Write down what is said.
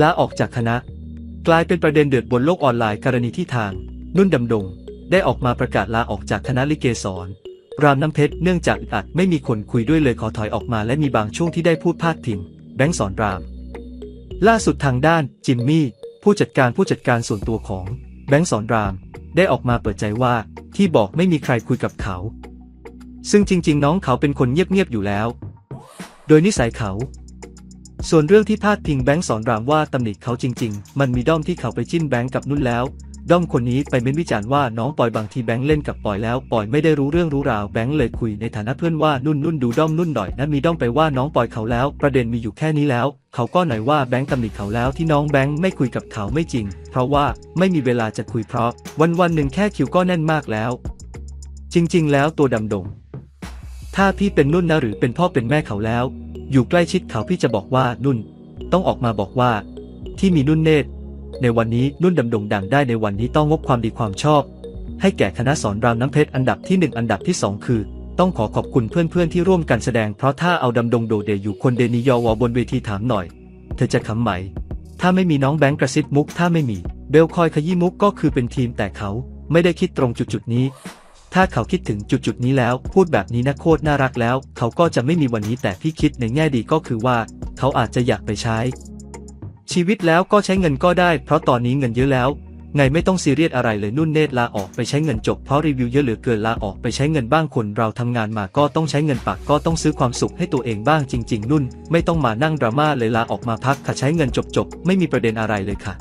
ลาออกจากคณะ กลายเป็นประเด็นเดือดบนโลกออนไลน์กรณีที่ทาง นุ่นดำดง ได้ออกมาประกาศลาออกจากคณะลิเกสรรามน้ำเพชรเนื่องจากอัดไม่มีคนคุยด้วยเลยขอถอยออกมาและมีบางช่วงที่ได้พูดพาดพิงแบงค์สอนราม ล่าสุดทางด้านจิมมี่ผู้จัดการผู้จัดการส่วนตัวของแบงค์สอนราม ได้ออกมาเปิดใจว่าที่บอกไม่มีใครคุยกับเขา ซึ่งจริง ๆ น้องเขาเป็นคนเงียบๆอยู่แล้ว โดยนิสัยเขา ส่วนเรื่องที่พาดพิงแบงค์สอนรามว่าตำหนิเขาจริง ๆ มันมีด้อมที่เขาไปจิ้นแบงค์กับนุ่นแล้ว ด้อมคนนี้ไปเม้นวิจารณ์ว่าน้องปอยบางทีแบงค์เล่นกับปอยแล้วปอยไม่ได้รู้เรื่องรู้ราวแบงค์เลยคุยในฐานะเพื่อนว่านุ่นนุ่นดูด้อมนุ่นหน่อยนะมีด้อมไปว่าน้องปอยเขาแล้ว ประเด็นมีอยู่แค่นี้แล้ว เขาก็หน่อยว่าแบงค์ตำหนิเขาแล้วที่น้องแบงค์ไม่คุยกับเขาไม่จริง เพราะว่าไม่มีเวลาจะคุยเพราะ วันวันๆหนึ่งแค่คิวก็แน่นมากแล้ว จริง ๆ แล้วตัวดำดง ถ้าพี่เป็นนุ่นนะหรือเป็นพ่อเป็นแม่เขาแล้ว อยู่ใกล้ชิดเขาพี่จะบอกว่านุ่น ต้องออกมาบอกว่า ที่มีนุ่นเนตร ในวันนี้นุ่นดำดงดังได้ในวันนี้ต้องงบความดีความชอบ ให้แก่คณะสอนรามน้ำเพชรอันดับที่หนึ่งอันดับที่สองคือ ต้องขอขอบคุณเพื่อนๆที่ร่วมกันแสดงเพราะถ้าเอาดำดงโดเดอยู่คนเดนิยอวบนเวทีถามหน่อย เธอจะขำไหม ถ้าไม่มีน้องแบงค์กระซิบมุกถ้าไม่มีเบลคอยขยี้มุกก็คือเป็นทีมแต่เขาไม่ได้คิดตรงจุดๆนี้ ถ้าเขาคิดถึงจุดๆนี้แล้ว พูดแบบนี้นะโคตรน่ารักแล้ว เขาก็จะไม่มีวันนี้แต่พี่คิดในแง่ดีก็คือว่า เขาอาจจะอยากไปใช้ ชีวิตแล้วก็ใช้เงินก็ได้ เพราะตอนนี้เงินเยอะแล้ว ไงไม่ต้องซีเรียสอะไรเลยนุ่นเนตลาออกไปใช้เงินจบเพราะรีวิวเยอะเหลือเกินลาออกไปใช้เงินบ้างคนเราทำงานมาก็ต้องใช้เงินปากก็ต้องซื้อความสุขให้ตัวเองบ้างจริง ๆ นุ่น ไม่ต้องมานั่งดราม่าเลยลาออกมาพักค่ะใช้เงินจบๆไม่มีประเด็นอะไรเลยค่ะ